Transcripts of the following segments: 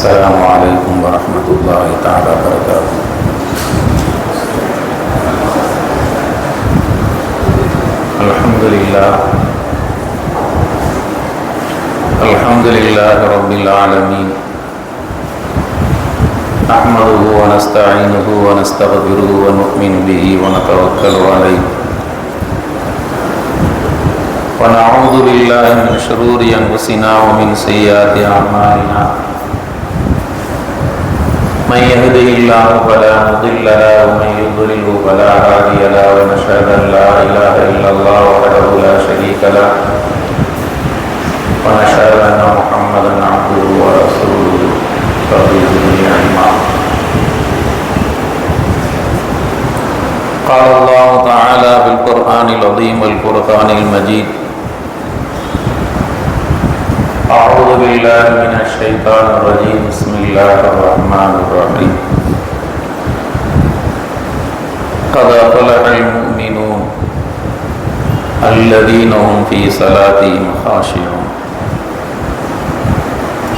السلام عليكم ورحمة الله تعالى وبركاته. الحمد لله. الحمد لله رب العالمين. نحمده ونستعينه ونستغفره ونؤمن به ونتوكل عليه. ونعوذ بالله من شرور أنفسنا ومن سيئات أعمالنا. من يهده الله فلا مضل له ومن يضلله فلا هادي له ونشهد أن لا إله إلا الله وحده لا شريك له ونشهد أن محمدا عبده ورسوله. رضي الدنيا علما قال الله تعالى في القرآن العظيم والفرقان المجيد بالله من الشيطان الرجيم بسم الله الرحمن الرحيم قد أفلح المؤمنون الذين هم في صلاتهم خاشعون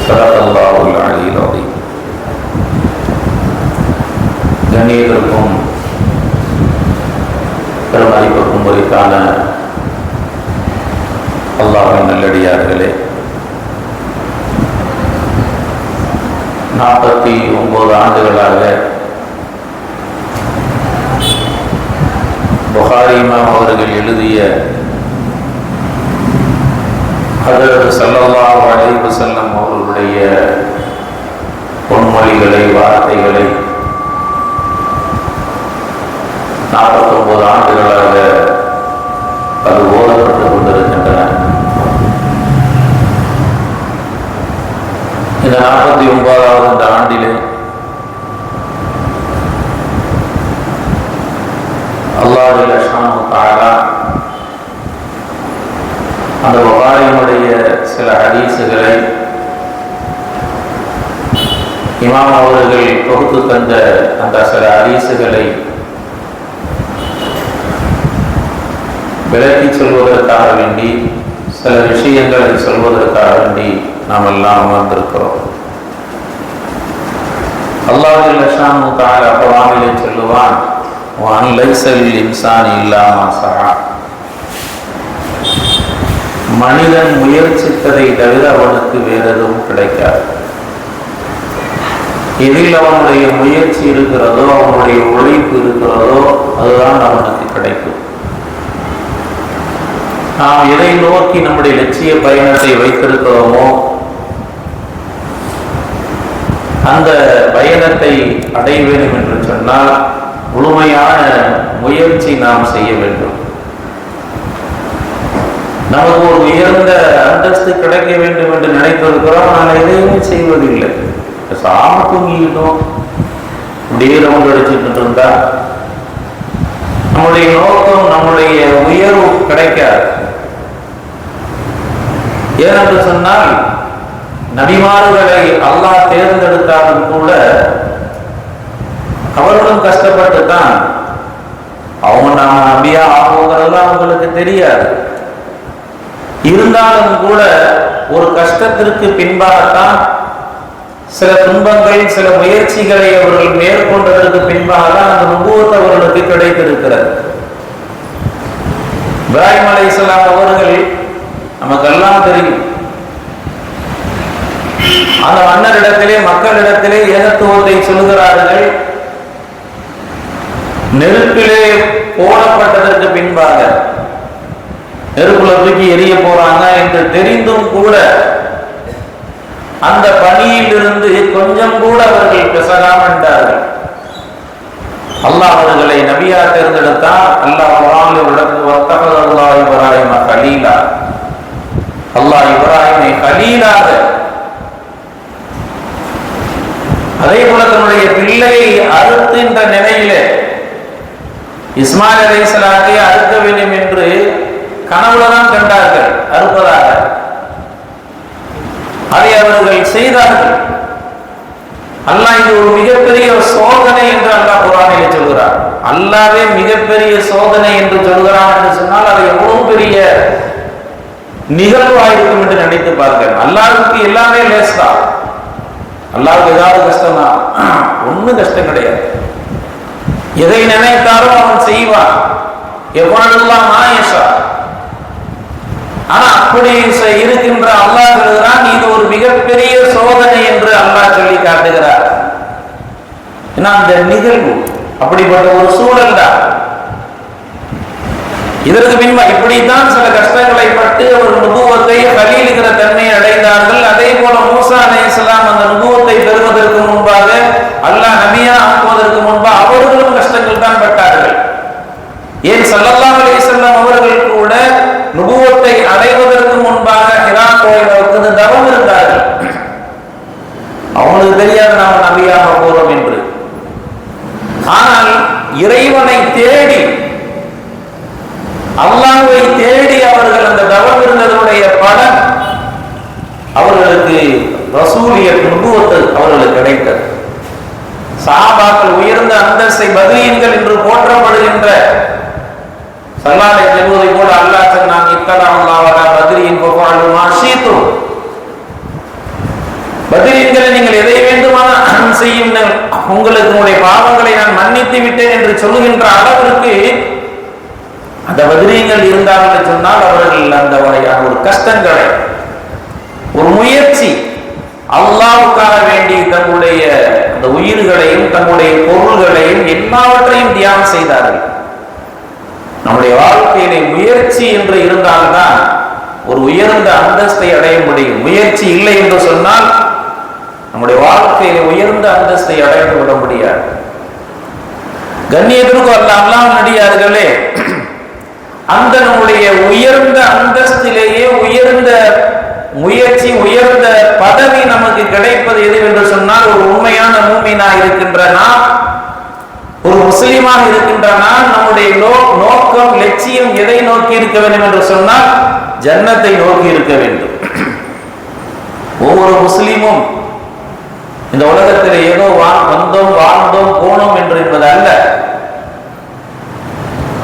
صدق الله العلي العظيم கணியத்திற்கும் பெருமதிப்புக்கும் உரித்தான அல்லாஹின் நல்லடியார்களே நாற்பத்தி ஒன்பது ஆண்டுகளாக புகாரி இமாம் அவர்கள் எழுதிய அதற்கு ஸல்லல்லாஹு வளைவு செல்லம் அவர்களுடைய பொன்மொழிகளை வார்த்தைகளை நாற்பத்தொன்பது ஆண்டுகளாக அது ஓதப்பட்டு இந்த நாற்பத்தி ஒன்பதாவது இந்த ஆண்டிலே அல்லாஹ் அந்த புகாரினுடைய சில ஹதீசுகளை இமாம் அவர்கள் தொகுத்து தந்த அந்த சில ஹதீசுகளை விளக்கி சொல்வதற்காக வேண்டி சில விஷயங்களை சொல்வதற்காக வேண்டி நாம் எல்லாம் அமர்ந்திருக்கிறோம் அல்லாஹில் லஷானு தால சொல்லுவான் வான் லைசல் இன்சான் இல்லாமா சஹா. மனிதன் முயற்சித்ததை தவிர அவனுக்கு வேற எதுவும் கிடைக்காது. எதில் அவனுடைய முயற்சி இருக்கிறதோ அவனுடைய உழைப்பு இருக்கிறதோ அதுதான் அவனுக்கு கிடைக்கும். நாம் எதை நோக்கி நம்முடைய லட்சிய பயணத்தை வைத்திருக்கிறோமோ அந்த பயணத்தை அடைய வேண்டும் என்று சொன்னால் முழுமையான முயற்சி நாம் செய்ய வேண்டும். நமக்கு ஒரு உயர்ந்த அந்தஸ்து கிடைக்க வேண்டும் என்று நினைத்திருக்கிறோம் ஆனால் எதையுமே செய்வதில்லை. சாம தூங்கிக்கிட்டோம். இப்படியே ரவுண்ட் அடிச்சுட்டு இருந்தா நம்முடைய நோக்கம் நம்முடைய உயர்வு கிடைக்காது. ஏனென்று சொன்னால் நபிமார்களை அல்லாஹ் தேர்ந்தெடுத்தாலும் கூட அவர்களும் கஷ்டப்பட்டு தான் அவங்க நாம நம்பியா ஆகுங்கிறதுலாம் அவங்களுக்கு தெரியாது. இருந்தாலும் கூட ஒரு கஷ்டத்திற்கு பின்பாகத்தான் சில துன்பங்கள் சில முயற்சிகளை அவர்கள் மேற்கொண்டதற்கு பின்பாக தான் அந்த நுபுவத் அவர்களுக்கு கிடைத்திருக்கிறது. இப்ராஹிம் அலை இஸ்லாம் அவர்கள் நமக்கெல்லாம் தெரியும். அந்த மன்னரிடத்திலே மக்களிடத்திலே ஏகத்துவத்தை சொல்லுகிறார்கள். நெருப்பிலே போடப்பட்டதற்கு பின்பாக நெருப்புல தூக்கி எரிய போறாங்க என்று தெரிந்தும் கூட அந்த பணியிலிருந்து கொஞ்சம் கூட அவர்கள் பிசகாமண்டார்கள் அல்லாஹ் அவர்களை நபியா தேர்ந்தெடுத்தார் அல்லாஹ் குரானில் இடத்து வர்த்தகர் அல்லாஹ் இப்ராஹிம கலீலா. அல்லாஹ் இப்ராஹிமை கலீலாக அதே போல தன்னுடைய பிள்ளையை அறுத்துன்ற நிலையிலே இஸ்மாயில் அலைசலாத்தை அறுக்க வேண்டும் என்று கனவுல தான் கண்டார்கள் அறுப்பதாக. அதை அவர்கள் செய்தார்கள். அல்லாஹ் இது ஒரு மிகப்பெரிய சோதனை என்று அல்லாஹ் குரானிலே சொல்கிறார் அல்லாவே மிகப்பெரிய சோதனை என்று சொல்கிறான் என்று சொன்னால் அது எவ்வளவு பெரிய நிகழ்வாயிருக்கும் என்று நினைத்து பார்க்கிறேன் அல்லாவுக்கு எல்லாமே லேஸ் தான் அல்லாவுக்கு ஏதாவது கஷ்டம்னா ஒன்றும் கஷ்டம் கிடையாது. எதை நினைத்தாலும் அவன் செய்வான். எவ்வளவுலாம் மாயசா. ஆனா அப்படி இருக்கின்ற அல்லாஹ் எழுதுகிறான் இது ஒரு மிகப்பெரிய சோதனை என்று அல்லாஹ் சொல்லி காட்டுகிறார். ஏன்னா அந்த நிகழ்வு அப்படிப்பட்ட ஒரு சூழல் தான். இதற்கு பின்பு இப்படித்தான் சில கஷ்டங்களை பட்டு ஒரு நுபுவத்தை கலீலுகிற தன்மையை அடைந்தார்கள். அதே போல மூசானை அலைஹிஸ்ஸலாம் அந்த நுபுவத்தை பெறுவதற்கு முன்பாக அல்லாஹ் நபியா ஆக்குவதற்கு முன்பாக அவர்களும் கஷ்டங்கள் தான் பட்டார்கள். ஏன் ஸல்லல்லாஹு அலைஹி வஸல்லம் அவர்கள் கூட நுபுவத்தை அடைவதற்கு முன்பாக ஹிரா கோயிலுக்கு தவம் இருந்தார்கள். அவங்களுக்கு தெரியாது நாம நபியாக போறோம் என்று. ஆனால் இறைவனை தேடி அல்லாஹுவை தேடி அவர்கள் அந்த தவம் இருந்ததனுடைய பலன் அவர்களுக்கு ரசூலிய நுபுவத்து சஹாபாக்கள் உயர்ந்த அந்தஸ்தை பதிலீன்கள் என்று போற்றப்படுகின்ற சல்லாலை செல்வதை போல அல்லாஹ் சொன்னாங்க இத்தலா பதிலியின் பதிரியின் பஃபாலு பதிலீன்களை நீங்கள் எதை வேண்டுமானால் செய்யுங்கள். உங்களுக்கு உங்களுடைய பாவங்களை நான் மன்னித்து விட்டேன் என்று சொல்லுகின்ற அளவிற்கு அந்த பதிலீங்கள் இருந்தால் என்று சொன்னால் அவர்கள் அந்த வகையான ஒரு கஷ்டங்களை ஒரு முயற்சி அல்லாவுக்காக வேண்டி தங்களுடைய அந்த உயிர்களையும் தங்களுடைய பொருள்களையும் எல்லாவற்றையும் தியானம் செய்தார்கள். நம்முடைய வாழ்க்கையிலே முயற்சி என்று இருந்தால்தான் ஒரு உயர்ந்த அந்தஸ்தை அடைய முடியும். முயற்சி இல்லை என்று சொன்னால் நம்முடைய வாழ்க்கையிலே உயர்ந்த அந்தஸ்தை அடைந்து விட முடியாது. கண்ணியத்திற்கு அல்லாமலாம் நடிகார்களே. அந்த நம்முடைய உயர்ந்த அந்தஸ்திலேயே உயர்ந்த முயற்சி உயர்ந்த பதவி நமக்கு கிடைப்பது எது என்று சொன்னால் ஒரு உண்மையான மூமினா இருக்கின்ற நாம் ஒரு முஸ்லீமாக இருக்கின்ற நான் நம்முடைய நோக்கம் லட்சியம் எதை நோக்கி இருக்க வேண்டும் என்று சொன்னால் ஜன்னத்தை நோக்கி இருக்க வேண்டும். ஒவ்வொரு முஸ்லீமும் இந்த உலகத்தில் ஏதோ வா- வந்தோம் வாழ்ந்தோம் போனோம் என்று என்பது அல்ல.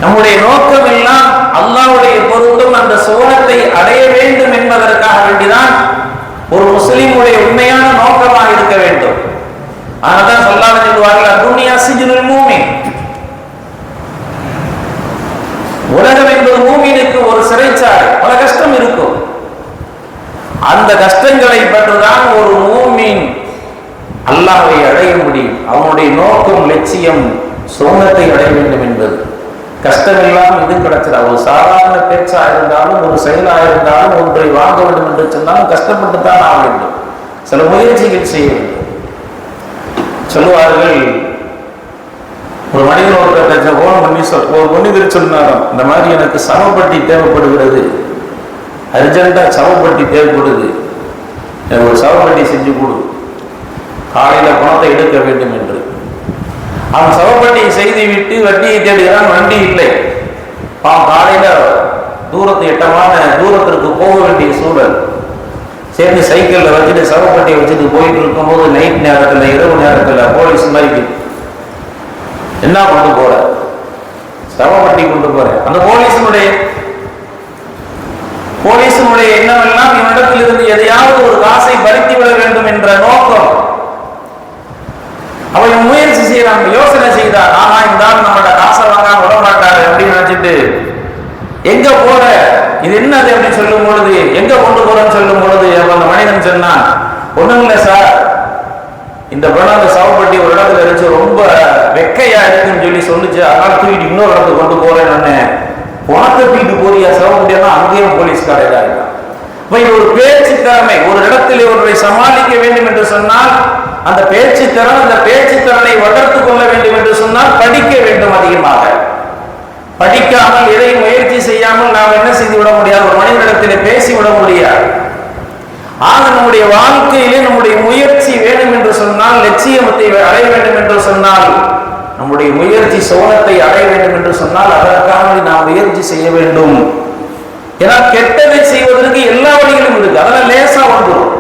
நம்முடைய நோக்கம் எல்லாம் அல்லாவுடைய பொருந்தும் அந்த சோகத்தை அடைய வேண்டும் என்பதற்காக வேண்டிதான் ஒரு முஸ்லீமுடைய உண்மையான நோக்கமாக இருக்க வேண்டும். அதனால்தான் சொல்லாமல் சொல்லுவார்கள் துனியா சிஜுனுல் மூமி உலகம் என்பது மூமினுக்கு ஒரு சிறைச்சாலை. பல கஷ்டம் இருக்கும். அந்த கஷ்டங்களை பற்றுதான் ஒரு மூமின் அல்லாஹ்வை அடைய முடியும். அவனுடைய நோக்கம் லட்சியம் சோகத்தை அடைய வேண்டும் என்பது. கஷ்டம் இல்லாமல் இது கிடைச்சதா? ஒரு சாதாரண பேச்சா இருந்தாலும் ஒரு செயலா இருந்தாலும் ஒன்றை வாங்க வேண்டும் என்று சொன்னாலும் கஷ்டப்பட்டு தான் ஆக வேண்டும். சில முயற்சிகள் செய்ய வேண்டும். சொல்லுவார்கள் ஒரு மனிதன் ஒருத்தர் போன் பண்ணி சொல் ஒரு மனிதர் சொன்னாராம் இந்த மாதிரி எனக்கு சமப்பட்டி தேவைப்படுகிறது. அர்ஜென்டா சவப்பட்டி தேவைப்படுது. எனக்கு ஒரு சவப்பட்டி செஞ்சு கொடு. காலையில பணத்தை எடுக்க வேண்டும் என்று. அவன் சவப்பட்டியை செய்து விட்டு வட்டியை தேடுகிறான் வண்டி இல்லை. பாவம் காலையில தூரத்து எட்டமான தூரத்திற்கு போக வேண்டிய சூழல். சேர்ந்து சைக்கிளில் வச்சுட்டு சவப்பட்டியை வச்சுட்டு போயிட்டு இருக்கும்போது நைட் நேரத்தில் இரவு நேரத்தில் போலீஸ் மாதிரி என்ன கொண்டு போற? சவப்பட்டி கொண்டு போற. அந்த போலீஸினுடைய போலீசினுடைய எண்ணமெல்லாம் இவனிடத்தில் இருந்து எதையாவது ஒரு காசை பறித்து விட வேண்டும் என்ற நோக்கம். அவன் முயற்சி செய்யறாங்க யோசனை செய்தா ஆனா இந்த ஆள் நம்மளோட காசை வாங்காம விட மாட்டாரு அப்படின்னு நினைச்சிட்டு எங்க போற? இது என்னது? அப்படின்னு சொல்லும் பொழுது எங்க கொண்டு போறேன்னு சொல்லும் பொழுது அந்த மனிதன் சொன்னான் ஒண்ணும் இல்லை சார். இந்த பணம் அந்த சவப்பட்டி ஒரு இடத்துல இருந்துச்சு ரொம்ப வெக்கையா இருக்குன்னு சொல்லி சொல்லுச்சு. அதனால தூக்கிட்டு இன்னொரு இடத்துக்கு கொண்டு போறேன் நானு பணத்தை தூக்கிட்டு போறியா? சாவுப்பட்டியா அங்கேயும் போலீஸ்காரர் இருக்கான் ஒரு பேச்சு திறமை. ஒரு இடத்தில் ஒன்றை சமாளிக்க வேண்டும் என்று சொன்னால் அந்த பேச்சு திறன் அந்த பேச்சு திறனை வளர்த்து கொள்ள வேண்டும் என்று சொன்னால் படிக்க வேண்டும் அதிகமாக. படிக்காமல் எதை முயற்சி செய்யாமல் நாம் என்ன செய்து விட முடியாது? ஒரு மனிதனிடத்தில் பேசி விட முடியாது. ஆக நம்முடைய வாழ்க்கையிலே நம்முடைய முயற்சி வேண்டும் என்று சொன்னால் லட்சியமத்தை அடைய வேண்டும் என்று சொன்னால் நம்முடைய முயற்சி சோனத்தை அடைய வேண்டும் என்று சொன்னால் அதற்காக நாம் முயற்சி செய்ய வேண்டும். ஏன்னா கெட்டதை செய்வதற்கு எல்லா வழிகளும் இருக்கு அதெல்லாம் லேசா வந்துடும்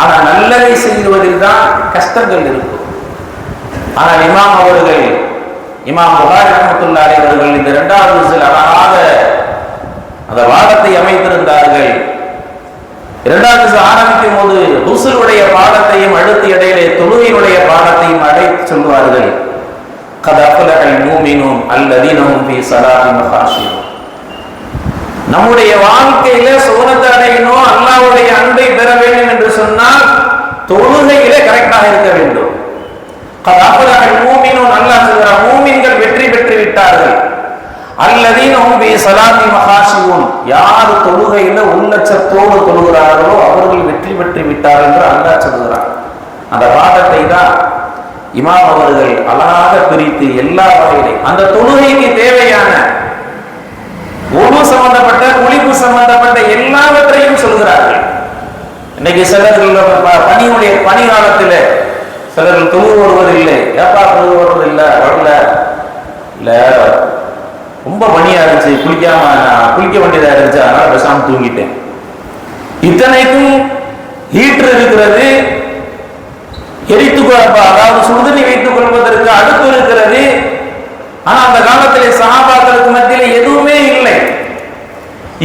ஆனா நல்லதை செய்வதில் தான் கஷ்டங்கள் இருக்கும். ஆனால் இமாம் அவர்கள் இமாம் புகாரி ரஹமத்துல்லாஹி அவர்கள் இந்த இரண்டாவது சில அழகாக அந்த வாதத்தை அமைத்திருந்தார்கள். இரண்டாவது ஆரம்பிக்கும் போது ருசுலுடைய பாடத்தையும் அடுத்து இடையிலே தொழுகையுடைய பாடத்தையும் அழைத்து சொல்வார்கள். கதஃபலகல் மூமினும் அல்லதீனமும் பி ஸலாத்தின் ஹாஷியூன் நம்முடைய வாழ்க்கையில சுவனத்தை அடையணும் அல்லாவுடைய அன்பை பெற வேண்டும் என்று சொன்னால் தொழுகையிலே கரெக்டாக இருக்க வேண்டும். கதாபுரங்கள் மூமினும் நல்லா சொல்கிறார் மூமின்கள் வெற்றி பெற்று விட்டார்கள். அல்லதீனும் பி சலாத்தி மகாசிவும் யார் தொழுகையில உள்ளச்சத்தோடு தொழுகிறார்களோ அவர்கள் வெற்றி பெற்று விட்டார்கள் என்று அல்லா சொல்கிறார் அந்த வாதத்தை தான் இமாம் அவர்கள் அழகாக பிரித்து எல்லா வகையிலையும் அந்த தொழுகைக்கு தேவையான உணவு சம்பந்தப்பட்ட ஒழிப்பு சம்பந்தப்பட்ட எல்லாவற்றையும் சொல்கிறார்கள் இன்னைக்கு சிலர்கள் பனி பனியுடைய பனி காலத்தில் சிலர்கள் தொழு வருவது இல்லை ஏப்பா தொழு வருவது இல்லை வரல. இல்ல. ரொம்ப பனியா இருந்துச்சு. குளிக்காம நான் குளிக்க வேண்டியதா இருந்துச்சு. அதனால பேசாம தூங்கிட்டேன். இத்தனைக்கும் ஹீட்டர் இருக்கிறது. எரித்து கொள்ள- அதாவது சுடுதண்ணி வைத்துக் கொள்வதற்கு அடுப்பு இருக்கிறது. ஆனா அந்த காலத்திலே சகாபாக்களுக்கு மத்தியில் எதுவுமே இல்லை.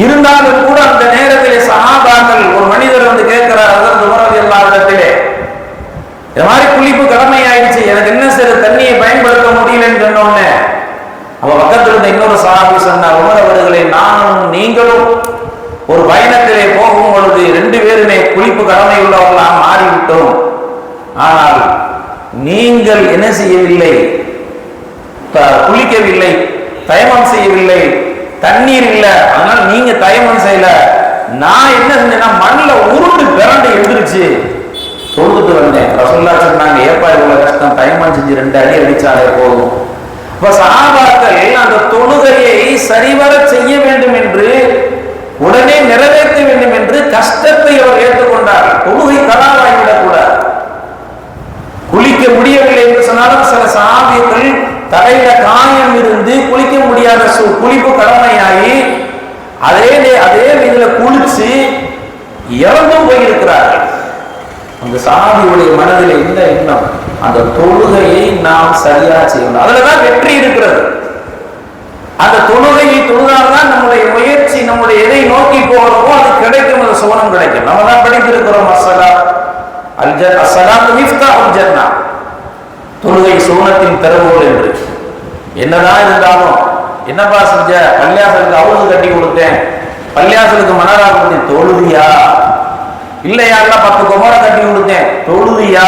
இருந்தாலும் கூட அந்த நேரத்திலே சகாபாக்கள் ஒரு மனிதர் வந்து கேட்கிறார் அதற்கு உமரது எல்லா இடத்திலே இந்த மாதிரி குளிப்பு கடமை ஆயிடுச்சு எனக்கு என்ன சிறு தண்ணியை பயன்படுத்த முடியலன்னு சொன்னோடனே அவ பக்கத்தில் இருந்த இன்னொரு சகாபி சொன்னார் உமர் அவர்களே நானும் நீங்களும் ஒரு பயணத்திலே போகும் பொழுது ரெண்டு பேருமே குளிப்பு கடமை உள்ளவர்களாக மாறிவிட்டோம். ஆனால் நீங்கள் என்ன செய்யவில்லை? குளிக்கவில்லை தயமம் செய்யவில்லை தண்ணீர் இல்லை அதனால நீங்க தயமம் செய்யல. நான் என்ன செஞ்சேன்னா மண்ணுல உருண்டு பிறண்டு எழுந்துருச்சு. தொழுதுட்டு வந்தேன். ரசோல்லா சொன்னாங்க ஏப்பா இவ்வளவு கஷ்டம். தயமம் செஞ்சு ரெண்டு அடி அடிச்சாலே போதும். இப்ப சாபாக்கள் அந்த தொழுகையை சரிவர செய்ய வேண்டும் என்று உடனே நிறைவேற்ற வேண்டும் என்று கஷ்டத்தை அவர் ஏற்றுக்கொண்டார். தொழுகை கலாவாகிவிடக் கூடாது குளிக்க முடியவில்லை என்று சொன்னாலும் சில சாபியங்கள் தலையில காயம் இருந்து குளிக்க முடியாத குளிப்பு கடமையாகி அதே அதே இதுல குளிச்சு இறந்தும் போயிருக்கிறார்கள். அந்த சாமியுடைய மனதில் என்ன எண்ணம் அந்த தொழுகையை நாம் சரியா செய்யணும். அதுலதான் வெற்றி இருக்கிறது. அந்த தொழுகையை தொழுதால்தான் நம்முடைய முயற்சி நம்முடைய எதை நோக்கி போகிறோமோ அது கிடைக்கும் அந்த சுவனம் கிடைக்கும். நம்ம தான் படித்திருக்கிறோம் அசலா அல்ஜன் அசலா மிஃப்தா உல் ஜன்னா. தொழுகை சோனத்தின் திறவுகோல் என்று. என்னதான் இருந்தாலும் என்னப்பா செஞ்ச? பள்ளியாசலுக்கு அவளுக்கு கட்டி கொடுத்தேன். பள்ளியாசலுக்கு மணரா கொடுத்தேன் தொழுதியா? இல்லையா? பத்து குமரை கட்டி கொடுத்தேன். தொழுதியா?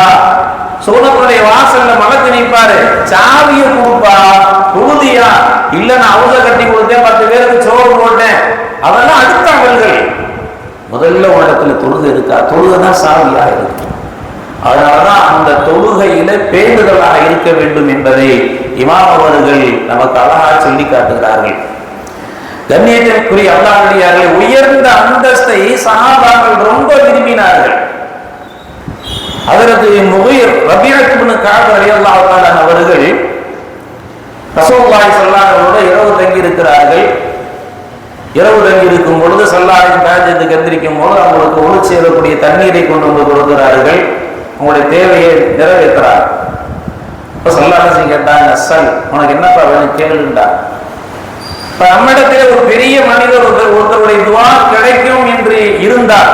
சோனத்துடைய வாசல்ல மலக்கு நிற்பாரு. சாவிய கொடுப்பா. தொழுதியா? இல்ல நான் அவங்க கட்டி கொடுத்தேன். பத்து பேருக்கு சோறு போட்டேன். அதெல்லாம் அடுத்த அமல்கள் முதல்ல உலகத்துல தொழுது இருக்கா? தொழுகை தான் சாவியா இருக்கு. அதனாலதான் அந்த தொழுகையில பேருதலாக இருக்க வேண்டும் என்பதை இமாம் அவர்கள் நமக்கு அழகா சொல்லி காட்டுகிறார்கள். கண்ணியத்திற்குரிய அல்லாவுடையார்கள் உயர்ந்த அந்தஸ்தை சகாபாக்கள் ரொம்ப விரும்பினார்கள். அதற்கு முகையர் ரபியத்துன்னு காடு அலியல்லாஹான் அவர்கள் ரசோல்லாய் சொல்லாதவரோட இரவு தங்கி இருக்கிறார்கள் இரவு தங்கி இருக்கும் பொழுது சல்லாரின் தாஜத்துக்கு எந்திரிக்கும் போது அவங்களுக்கு ஒளி சேரக்கூடிய தண்ணீரை கொண்டு வந்து கொடுக்கிறார்கள். உங்களுடைய தேவையை நிறைவேற்றுறார். இப்ப சல்லாரசி கேட்டாங்க சல் உனக்கு என்னப்பா வேணும் கேளுண்டா. இப்போ நம்மிடத்திலே ஒரு பெரிய மனிதர் ஒருத்தர் ஒருத்தருடைய துவா கிடைக்கும் என்று இருந்தார்.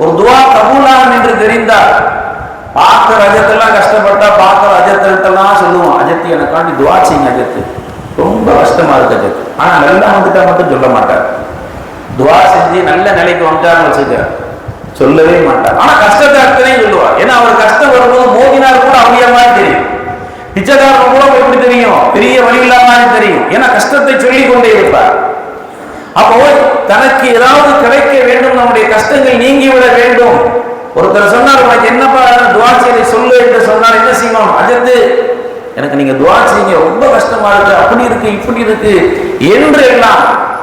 ஒரு துவா கபூலாகும் என்று தெரிந்தார். பார்க்குற அஜத்தெல்லாம் கஷ்டப்பட்டா பார்க்குற அஜத்தெல்லாம் சொல்லுவோம் அஜத்தி எனக்காண்டி துவா செய்யுங்க அஜத்து ரொம்ப கஷ்டமா இருக்கு அஜத்து ஆனா நல்லா வந்துட்டா மட்டும் சொல்ல மாட்டார். துவா செஞ்சு நல்ல நிலைக்கு வந்துட்டாருன்னு வச்சுக்க சொல்லவே மாட்டார். ஆனா கஷ்டத்தை அத்தனையும் சொல்லுவார். ஏன்னா அவர் கஷ்டம் வரும்போது மோதினார் கூட அவளியா மாதிரி தெரியும். பிச்சைக்காரன் கூட எப்படி தெரியும்? பெரிய வழி இல்லாமல் தெரியும். ஏன்னா கஷ்டத்தை சொல்லிக் கொண்டே இருப்பார். அப்போ தனக்கு ஏதாவது கிடைக்க வேண்டும் நம்முடைய கஷ்டங்கள் நீங்கி விட வேண்டும். ஒருத்தர் சொன்னார் உனக்கு என்னப்பா துவா செய்தி சொல்லு என்று சொன்னார். என்ன செய்யணும் அஜத்து எனக்கு நீங்க துவா செய்யுங்க. ரொம்ப கஷ்டமா இருக்கு. அப்படி இருக்கு இப்படி இருக்கு என்று எல்லாம்.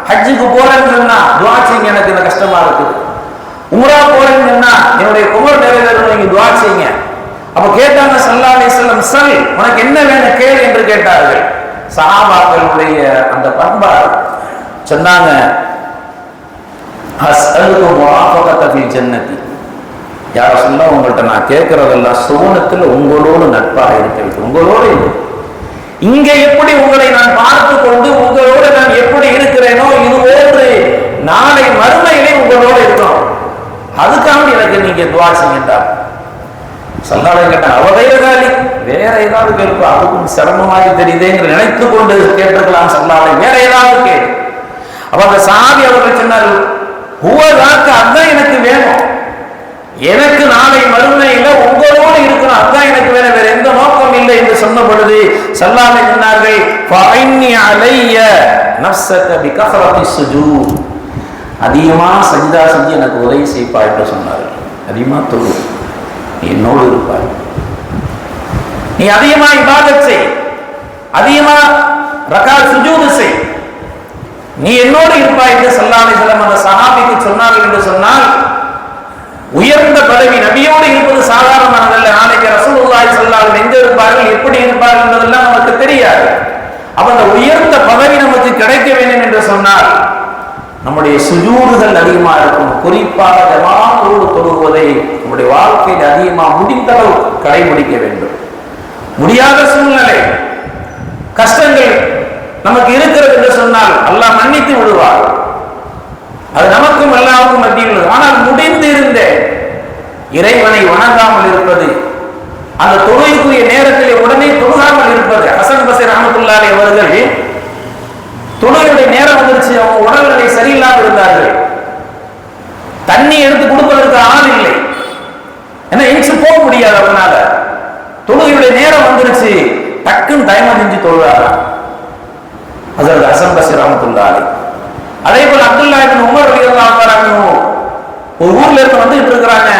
ஹஜ்ஜுக்கு போறேன்னு சொன்னா துவா செய்யுங்க எனக்கு இந்த கஷ்டமா இருக்குது. உமரா போறேன்னு சொன்னா என்னுடைய குமர் நிறைவேறும் நீங்க துவா செய்யுங்க. அப்ப கேட்டாங்க சல்லா அலிஸ்லம் சல் உனக்கு என்ன வேணும் கேள் என்று கேட்டார்கள். சஹாபாக்களுடைய அந்த பண்பாடு சொன்னாங்க அஸ்அலுக்கு ஜன்னதி யார சொன்னா உங்கள்ட்ட நான் கேட்கறதெல்லாம் சோனத்தில் உங்களோடு நட்பாக இருக்கிறது உங்களோடு இங்க எப்படி உங்களை நான் பார்த்து கொண்டு உங்களோடு நான் எப்படி இருக்கிறேனோ இது போன்று நாளை மறுமையிலே உங்களோடு இருக்கணும். அதுக்காக எனக்கு நீங்க துவா செய்யுண்டா சல்லாலை கேட்டேன் அவதைய காலி வேற ஏதாவது கேட்பா அதுக்கும் சிரமமாக தெரியுதேங்கிற நினைத்து கொண்டு கேட்டிருக்கலாம் சல்லாலை வேற ஏதாவது கேட்டு அப்ப அந்த சாதி அவர்கள் சொன்னார்கள் ஹுவதாக்கு அதான் எனக்கு வேணும். எனக்கு நாளை மறுமையில உங்களோடு இருக்கணும் அதுதான் எனக்கு வேற வேற எந்த நோக்கம் இல்லை என்று சொன்ன பொழுது சல்லாலை சொன்னார்கள் "ஃபஅன்னி அலைய நஃப்ஸக சுஜூர் அதிகமாக சஜிதா செஞ்சு எனக்கு உதவி செய்ப்பா என்று சொன்னார்கள் அதிகமாக தொழு. நீ என்னோடு இருப்பாய். நீ அதிகமாக இபாதத் செய். அதிகமாக ரகா சுஜூது செய். நீ என்னோடு இருப்பாய் என்று சல்லாலை செல்லம் அந்த சஹாபிக்கு சொன்னார்கள் என்று சொன்னால் உயர்ந்த பதவி நபியோடு இருப்பது சாதாரணமானதல்ல நாளைக்கு ரசூலுல்லாய் ஸல்லல்லாஹு எங்க இருப்பார்கள் எப்படி இருப்பார்கள் என்பதெல்லாம் நமக்கு தெரியாது. அப்ப அந்த உயர்ந்த பதவி நமக்கு கிடைக்க வேண்டும் என்று சொன்னால் நம்முடைய சுஜூடுகள் அதிகமா இருக்கும். குறிப்பாக ஜமாத்தோடு தொழுவதை நம்முடைய வாழ்க்கையில் அதிகமா முடிந்தளவு கடைபிடிக்க வேண்டும். முடியாத சூழ்நிலை கஷ்டங்கள் நமக்கு இருக்கிறது என்று சொன்னால் அல்லாஹ் மன்னித்து விடுவார். அது நமக்கும் எல்லாருக்கும் மத்தியில் ஆனால் முடிந்து இருந்த இறைவனை வணங்காமல் இருப்பது அந்த தொழுகைக்குரிய நேரத்திலே உடனே தொழுகாமல் இருப்பது ஹசன் பசீர் அஹமத்துல்லாரி அவர்கள் தொழுகையுடைய நேரம் வந்துருச்சு. அவங்க உடல்நிலை சரியில்லாமல் இருந்தார்கள். தண்ணி எடுத்து கொடுப்பதற்கு ஆள் இல்லை. ஏன்னா எஞ்சி போக முடியாது அவனால. தொழுகையுடைய நேரம் வந்துருச்சு. டக்குன்னு டைம் செஞ்சு தொழுவாரா அதற்கு ஹசன் பசீர் அஹமத்துல்லாரி அதே போல அப்துல்லா உமர் ரலியல்லாஹு ஒரு ஊர்ல இருந்து வந்துட்டு இருக்கிறாங்க.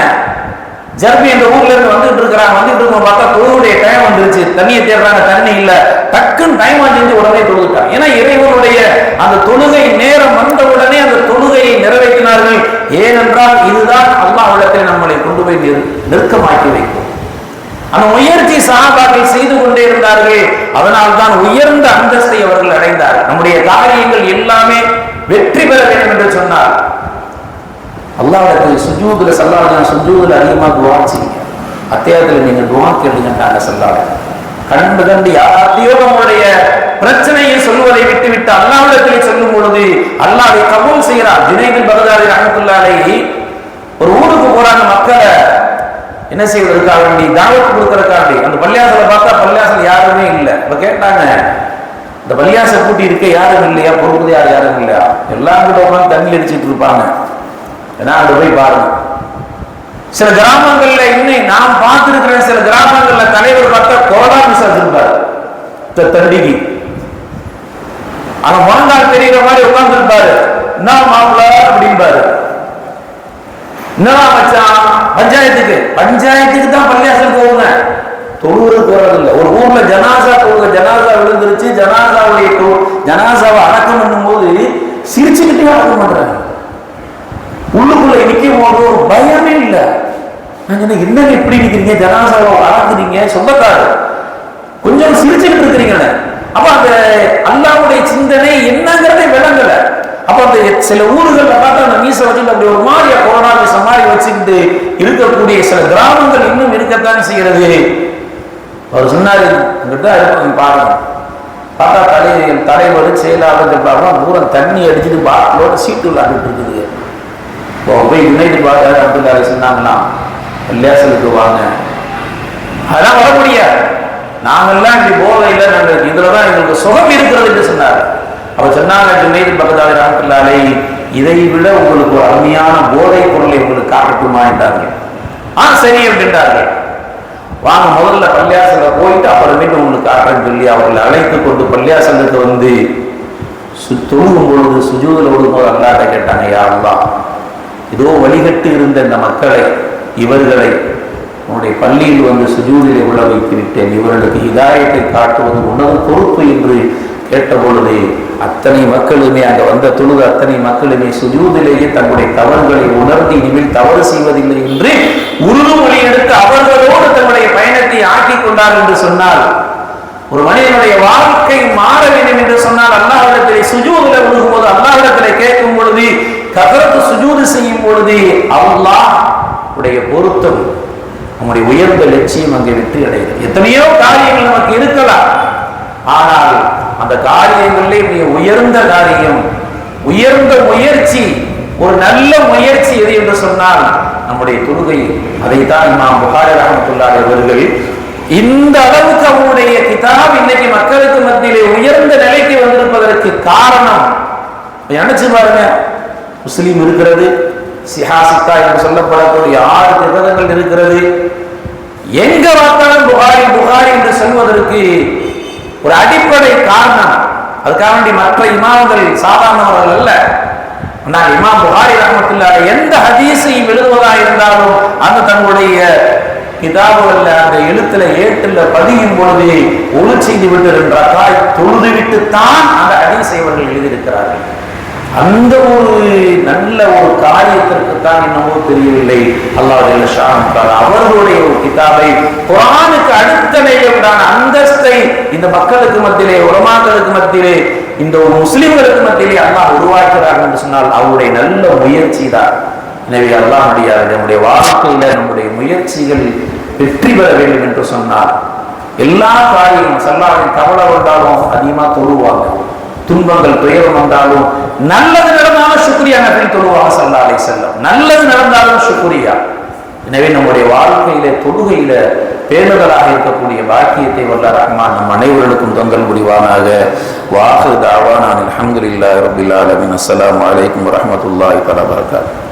ஜர்பி என்ற ஊர்ல இருந்து வந்துட்டு இருக்கிறாங்க. வந்துட்டு இருக்கும் பார்த்தா தொழுவுடைய டைம் வந்துருச்சு. தண்ணியை தேடுறாங்க தண்ணி இல்ல. டக்குன்னு டைம் செஞ்சு உடனே தொழுதுட்டாங்க. ஏன்னா இறைவனுடைய அந்த தொழுகை நேரம் வந்த உடனே அந்த தொழுகையை நிறைவேற்றினார்கள். ஏனென்றால் இதுதான் அல்லாஹ்விடத்தில் நம்மளை கொண்டு போய் நெருக்கமாக்கி வைக்கும். அந்த முயற்சி சகாபாக்கள் செய்து கொண்டே இருந்தார்கள் அதனால் தான் உயர்ந்த அந்தஸ்தை அவர்கள் அடைந்தார்கள். நம்முடைய காரியங்கள் எல்லாமே வெற்றி பெற வேண்டும் என்று சொன்னார். அல்லாவிடத்தில் சுஜூதுல சல்லாஹ் சுஜூதுல அதிகமாக துவா செய்யுங்க. அத்தியாயத்தில் நீங்க துவா கேளுங்கன்றாங்க சல்லாஹ் கண்டு கண்டு யார்த்தையோ நம்மளுடைய பிரச்சனையை சொல்வதை விட்டுவிட்டு அல்லாவிடத்தில் சொல்லும் பொழுது அல்லாஹ் கபூல் செய்கிறார். ஜுனைதில் பகதாரி அகமத்துல்லாலே ஒரு ஊருக்கு போறாங்க மக்களை. என்ன செய்வதற்காக வேண்டி தாவத்து கொடுக்கறதுக்காண்டி அந்த பள்ளியாசல பார்த்தா பள்ளியாசல் யாருமே இல்லை. இப்ப கேட்டாங்க இந்த பள்ளியாசை கூட்டி இருக்க யாரும் இல்லையா? பொறுப்பது யார் யாரும் இல்லையா? எல்லாம் கூட உட்காந்து தண்ணி அடிச்சிட்டு இருப்பாங்க. ஏன்னா அங்க போய் பாருங்க. சில கிராமங்கள்ல இன்னும் நான் பார்த்திருக்கிறேன் சில கிராமங்கள்ல தலைவர் பார்த்தா கொரோனா விசாரிச்சிருப்பார் த- தண்டிக்கு. ஆனா முழங்கால் தெரியுற மாதிரி உட்கார்ந்துருப்பாரு. என்ன மாப்பிள்ள அப்படிம்பாரு. என்னடா மச்சான்? பஞ்சாயத்துக்கு. பஞ்சாயத்துக்கு தான் பள்ளியாசல் போகுங்க. தொழுவுறது போறதில்ல ஒரு ஊர்ல ஜனாசா தொழுக ஜனாசா விழுந்துருச்சு ஜனாசாவுடைய ஜனாசாவை அடக்கம் பண்ணும்போது சிரிச்சுக்கிட்டே அடக்கம் பண்றாங்க உள்ளுக்குள்ள நிற்கும் போது ஒரு பயமே இல்லை. நான் சொன்னேன் என்னங்க இப்படி நிற்கிறீங்க ஜனாசாவை அடக்குறீங்க சொந்தக்காரர். கொஞ்சம் சிரிச்சுக்கிட்டு இருக்கிறீங்களே அப்ப அந்த அல்லாவுடைய சிந்தனை என்னங்கிறதே விளங்கல. அப்ப அந்த சில ஊர்கள்ல பார்த்தா அந்த மீச வச்சுட்டு அப்படி ஒரு மாதிரி கொரோனா மீச மாதிரி வச்சுக்கிட்டு இருக்கக்கூடிய சில கிராமங்கள் இன்னும் இருக்கத்தான் செய்கிறது. அவர் சொன்னாரு இங்கிட்ட இருப்பாங்க பாருங்க. பார்த்தா தலை தலைவர் செயலாளர் சொல்றாங்க பூரம் தண்ணி அடிச்சுட்டு பாட்டிலோட சீட்டு விளாண்டுட்டு இருக்குது. இப்போ போய் யுனைடெட் பார்க்க அப்துல்லாரி சொன்னாங்கன்னா லேசலுக்கு வாங்க. அதெல்லாம் வர முடியாது. நாங்கெல்லாம் இப்படி போதையில நாங்கள் இதுல தான் எங்களுக்கு சுகம் இருக்கிறது என்று சொன்னார். அவர் சொன்னாங்க ஜுனைத் பகதாதி ராமத்துல்லாலை இதை விட உங்களுக்கு ஒரு அருமையான போதை பொருளை உங்களுக்கு காட்டட்டுமா என்றார்கள். ஆ சரி அப்படின்றார்கள் வாங்க முதல்ல பள்ளியாசல போயிட்டு அப்புறமேட்டு உங்களுக்கு காட்டுறேன்னு சொல்லி அவர்களை அழைத்து கொண்டு பள்ளியாசலுக்கு வந்து சு- தொழுகும் பொழுது சுஜூதில் விடும்போது அல்லாட்ட கேட்டாங்க யா ஏதோ வழிகட்டு இருந்த இந்த மக்களை இவர்களை உன்னுடைய பள்ளியில் வந்து சுஜூதிலே உள்ள வைத்து விட்டேன். இவர்களுக்கு இதாயத்தை காட்டுவது உணவு பொறுப்பு என்று கேட்டபொழுது அத்தனை மக்களுமே அங்க வந்த தொழுது அத்தனை மக்களுமே சுஜூதிலேயே தங்களுடைய தவறுகளை உணர்ந்து இனிமேல் தவறு செய்வதில்லை என்று உறுதிமொழி எடுத்து அவர்களோடு தங்களுடைய பயணத்தை ஆக்கிக் கொண்டார் என்று சொன்னால் ஒரு மனிதனுடைய வாழ்க்கை மாற வேண்டும் என்று சொன்னால் அல்லாஹ்விடத்திலே சுஜூதுல விழுகும்போது அல்லாஹ்விடத்திலே கேட்கும் பொழுது கதரத்து சுஜூது செய்யும் பொழுது அல்லாஹ் உடைய பொருத்தம் நம்முடைய உயர்ந்த லட்சியம் அங்கே வெற்றி அடைகிறது எத்தனையோ காரியங்கள் நமக்கு இருக்கலாம். ஆனால் அந்த காரியங்களிலே மிக உயர்ந்த காரியம் உயர்ந்த முயற்சி ஒரு நல்ல முயற்சி எது என்று சொன்னால் நம்முடைய தொழுகை அதைத்தான் நாம் புகாரி ரஹமத்துல்லாஹி அவர்கள் இந்த அளவுக்கு அவருடைய கிதாப் இன்னைக்கு மக்களுக்கு மத்தியிலே உயர்ந்த நிலைக்கு வந்திருப்பதற்கு காரணம். நினைச்சு பாருங்க. முஸ்லீம் இருக்கிறது சிஹாசித்தா என்று சொல்லப்படக்கூடிய ஆறு கிரகங்கள் இருக்கிறது. எங்க பார்த்தாலும் புகாரி புகாரி என்று சொல்வதற்கு ஒரு அடிப்படை காரணம். அதுக்காக வேண்டி மற்ற இமாம்கள் சாதாரணவர்கள் அல்ல. நான் இமாம் புகாரி ரஹமத்துல்லா எந்த ஹதீஸையும் எழுதுவதா இருந்தாலும் அந்த தன்னுடைய கிதாபுல அந்த எழுத்துல ஏட்டுல பதியும் பொழுது ஒழு செய்து விட்டு என்றால் தொழுது விட்டுத்தான் அந்த அடை செய்வர்கள் எழுதியிருக்கிறார்கள். அந்த ஒரு நல்ல ஒரு காரியத்திற்கு தான் என்னமோ தெரியவில்லை. அல்லாஹ் அவர்களுடைய ஒரு கிதாபை குரானுக்கு அடுத்த நிலையிலான அந்தஸ்தை இந்த மக்களுக்கு மத்தியிலே உலமாக்களுக்கு மத்தியிலே இந்த ஒரு முஸ்லிம்களுக்கு மத்தியிலே அல்லாஹ் உருவாக்கிறார்கள் என்று சொன்னால் அவருடைய நல்ல முயற்சி தான் எனவே அல்லாஹ் முடியாது நம்முடைய வாழ்க்கையில நம்முடைய முயற்சிகள் வெற்றி பெற வேண்டும் என்று சொன்னார். எல்லா காரியமும் சல்லாவின் கவலை வந்தாலும் அதிகமா தொழுவாங்க. துன்பங்கள் துயரம் வந்தாலும் நல்லது நடந்தாலும் சுக்ரியா நபின் தொழுவாங்க சல்லா அலை செல்லம் நல்லது நடந்தாலும் சுக்ரியா. எனவே நம்முடைய வாழ்க்கையில தொழுகையில பேணுதலாக இருக்கக்கூடிய பாக்கியத்தை வல்ல ரஹ்மான் நம் அனைவர்களுக்கும் தொங்கல் முடிவானாக வாஹு தாவான் அலமதுல்லா ரபில் அலமின் அஸ்லாம் வலைக்கம் வரமத்துல்லாஹி தலா வரகாத்து